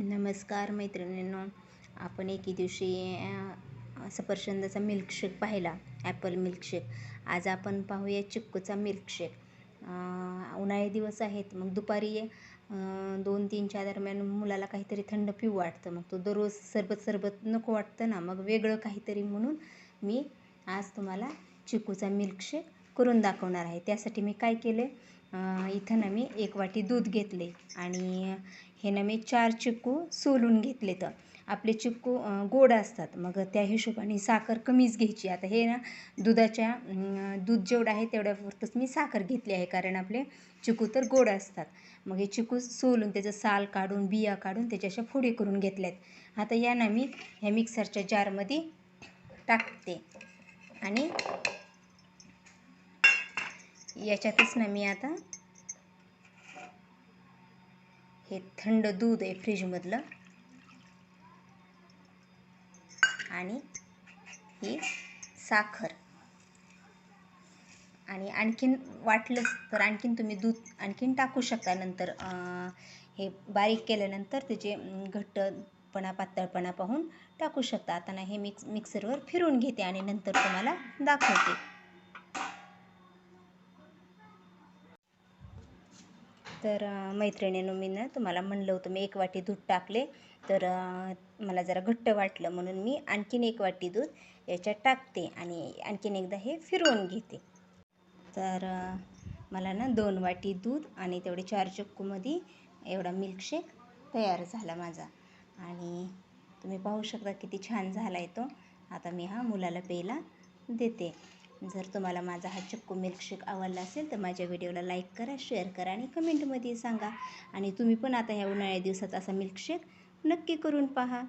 नमस्कार मैत्रिणींनो आपण एके दिवशी सफरचंदाचा मिल्कशेक पाहिला ॲपल मिल्कशेक आज आपण पाहूया चिक्कूचा मिल्कशेक उन्हाळी दिवस आहेत मग दुपारी दोन तीनच्या दरम्यान मुलाला काहीतरी थंड पिऊ वाटतं. मग तो दररोज सरबत सरबत नको वाटतं ना मग वेगळं काहीतरी म्हणून मी आज तुम्हाला चिक्कूचा मिल्कशेक करून दाखवणार आहे. त्यासाठी मी काय केले इथं ना मी एक वाटी दूध घेतले आणि हे ना मी चार चिक्कू सोलून घेतले तर आपले चिक्कू गोड असतात. मग त्या हिशोबाने साखर कमीच घ्यायची. आता हे ना दुधाच्या दूध जेवढं आहे तेवढ्यापुरतंच मी साखर घेतली आहे. कारण आपले चिकू तर गोड असतात. मग हे चिकू सोलून त्याचं साल काढून बिया काढून त्याच्या फोडी करून घेतल्यात. आता या ना मी ह्या मिक्सरच्या जारमध्ये टाकते. आणि याच्यातच ना मी आता. हे थंड दूध आहे फ्रीजमधलं. आणि ही साखर. आणि आणखीन वाटलंच तर आणखीन तुम्ही दूध आणखीन टाकू शकता नंतर हे बारीक केल्यानंतर त्याचे घट्टपणा पातळपणा पाहून टाकू शकता. आता ना हे मिक्स मिक्सरवर फिरून घेते आणि नंतर तुम्हाला दाखवते. तर मैत्रिणीनं मी ना तुम्हाला म्हणलं होतं मी एक वाटी दूध टाकले. तर मला जरा घट्ट वाटलं म्हणून मी आणखीन एक वाटी दूध याच्यात टाकते आणि आणखीन एकदा हे फिरवून घेते. तर मला ना दोन वाटी दूध आणि तेवढे चार चक्कूमध्ये एवढा मिल्कशेक तयार झाला माझा. आणि तुम्ही पाहू शकता किती छान झाला आहे तो. आता मी हा मुलाला प्यायला देते. जर तुम्हाला माझा हा चक्कू मिल्कशेक आवडला असेल तर माझ्या व्हिडिओला लाईक करा शेअर करा आणि कमेंटमध्ये सांगा. आणि तुम्ही पण आता ह्या उन्हाळ्या दिवसात असा मिल्कशेक नक्की करून पहा.